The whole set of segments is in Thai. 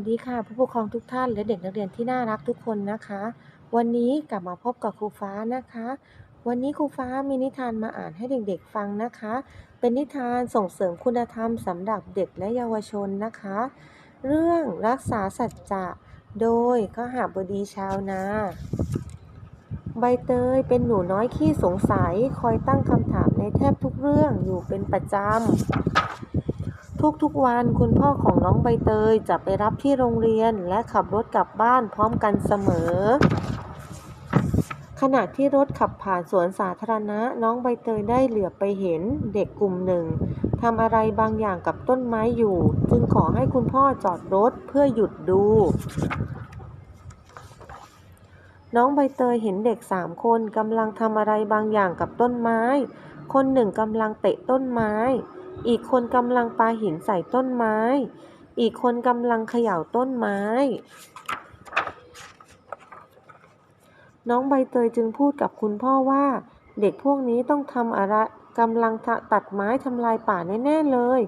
สดีค่ะผู้ปกครองทุกท่านและเด็กนักเรียนที่น่ารักทุกคนนะคะ วันนี้กลับมาพบกับครูฟ้านะคะ วันนี้ครูฟ้ามีนิทานมาอ่านให้เด็กๆฟังนะคะ เป็นนิทานส่งเสริมคุณธรรมสำหรับเด็กและเยาวชนนะคะ เรื่องรักษาสัจจะโดยข้หาบดีชาวนาใบเตยเป็นหนูน้อยขี้สงสัย คอยตั้งคำถามในแทบทุกเรื่องอยู่เป็นประจำ ทุกๆวันคุณพ่อของน้องใบเตยจะไปรับที่โรงเรียนและขับรถกลับบ้านพร้อมกันเสมอ ขณะที่รถขับผ่านสวนสาธารณะ น้องใบเตยได้เหลือบไปเห็นเด็กกลุ่มหนึ่งทำอะไรบางอย่างกับต้นไม้อยู่ จึงขอให้คุณพ่อจอดรถเพื่อหยุดดู น้องใบเตยเห็นเด็กสามคนกำลังทำอะไรบางอย่างกับต้นไม้ คนหนึ่งกำลังเตะต้นไม้ อีกคนกำลังปาหินใส่ต้นไม้ อีกคนกำลังเขย่าต้นไม้ น้องใบเตยจึงพูดกับคุณพ่อว่า เด็กพวกนี้ต้องทำอะไรกำลังตัดไม้ทำลายป่าแน่ๆเลย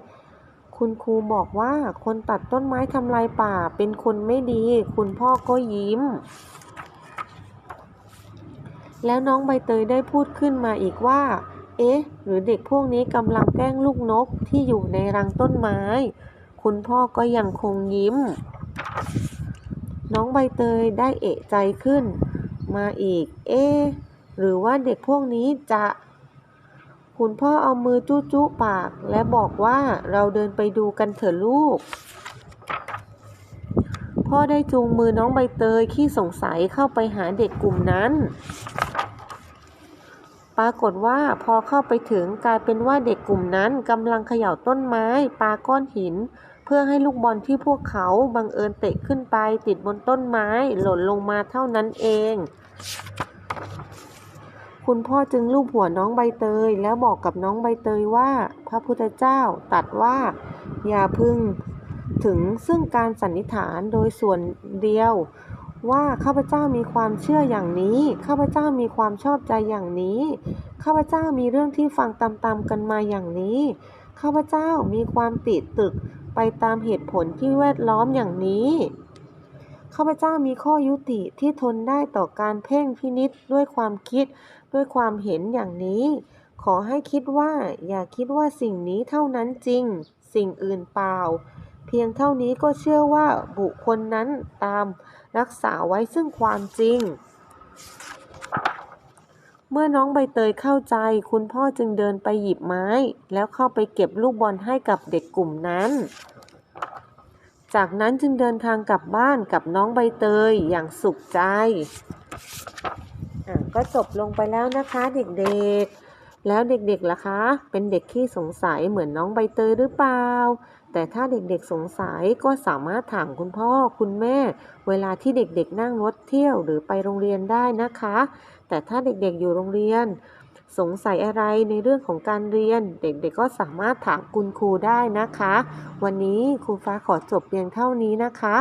คุณครูบอกว่าคนตัดต้นไม้ทำลายป่าเป็นคนไม่ดี คุณพ่อก็ยิ้ม แล้วน้องใบเตยได้พูดขึ้นมาอีกว่า เอ๊ะ หรือเด็กพวกนี้กำลังแกล้งลูกนกที่อยู่ในรังต้นไม้ คุณพ่อก็ยังคงยิ้ม น้องใบเตยได้เอะใจขึ้น มาอีก เอ๊ะ หรือว่าเด็กพวกนี้จะ คุณพ่อเอามือจู้จู้ปาก และบอกว่าเราเดินไปดูกันเถอะลูก พ่อได้จูงมือน้องใบเตยขี้สงสัยเข้าไปหาเด็กกลุ่มนั้น ปรากฏว่าพอเข้าไปถึงกลายเป็นว่าเด็กกลุ่มนั้นกำลังเขย่าต้นไม้ปาก้อนหิน เพื่อให้ลูกบอลที่พวกเขาบังเอิญเตะขึ้นไปติดบนต้นไม้หล่นลงมาเท่านั้นเอง คุณพ่อจึงลูบหัวน้องใบเตย แล้วบอกกับน้องใบเตยว่า พระพุทธเจ้าตรัดว่า อย่าพึงถึงซึ่งการสันนิษฐานโดยส่วนเดียว ว่าข้าพเจ้ามีความเชื่ออย่างนี้ ข้าพเจ้ามีความชอบใจอย่างนี้ ข้าพเจ้ามีเรื่องที่ฟังตามๆกันมาอย่างนี้ ข้าพเจ้ามีความติดตึกไปตามเหตุผลที่แวดล้อมอย่างนี้ ข้าพเจ้ามีข้อยุติที่ทนได้ต่อการเพ่งพินิษด้วยความคิดด้วยความเห็นอย่างนี้ ขอให้คิดว่าอย่าคิดว่าสิ่งนี้เท่านั้นจริง สิ่งอื่นเปล่า พียงเท่านี้ก็เชื่อว่าบุคคลนั้นตามรักษาไว้ซึ่งความจริง เมื่อน้องใบเตยเข้าใจ คุณพ่อจึงเดินไปหยิบไม้ แล้วเข้าไปเก็บลูกบอลให้กับเด็กกลุ่มนั้น จากนั้นจึงเดินทางกลับบ้านกับน้องใบเตยอย่างสุขใจ ก็จบลงไปแล้วนะคะเด็กๆ แล้วเด็กๆล่ะคะ เป็นเด็กที่สงสัยเหมือนน้องใบเตยหรือเปล่า แต่ถ้าเด็กๆสงสัยก็สามารถถามคุณพ่อคุณแม่ เวลาที่เด็กๆนั่งรถเที่ยวหรือไปโรงเรียนได้นะคะ แต่ถ้าเด็กๆอยู่โรงเรียน สงสัยอะไรในเรื่องของการเรียน เด็กๆก็สามารถถามคุณครูได้นะคะ วันนี้ครูฟ้าขอจบเพียงเท่านี้นะคะ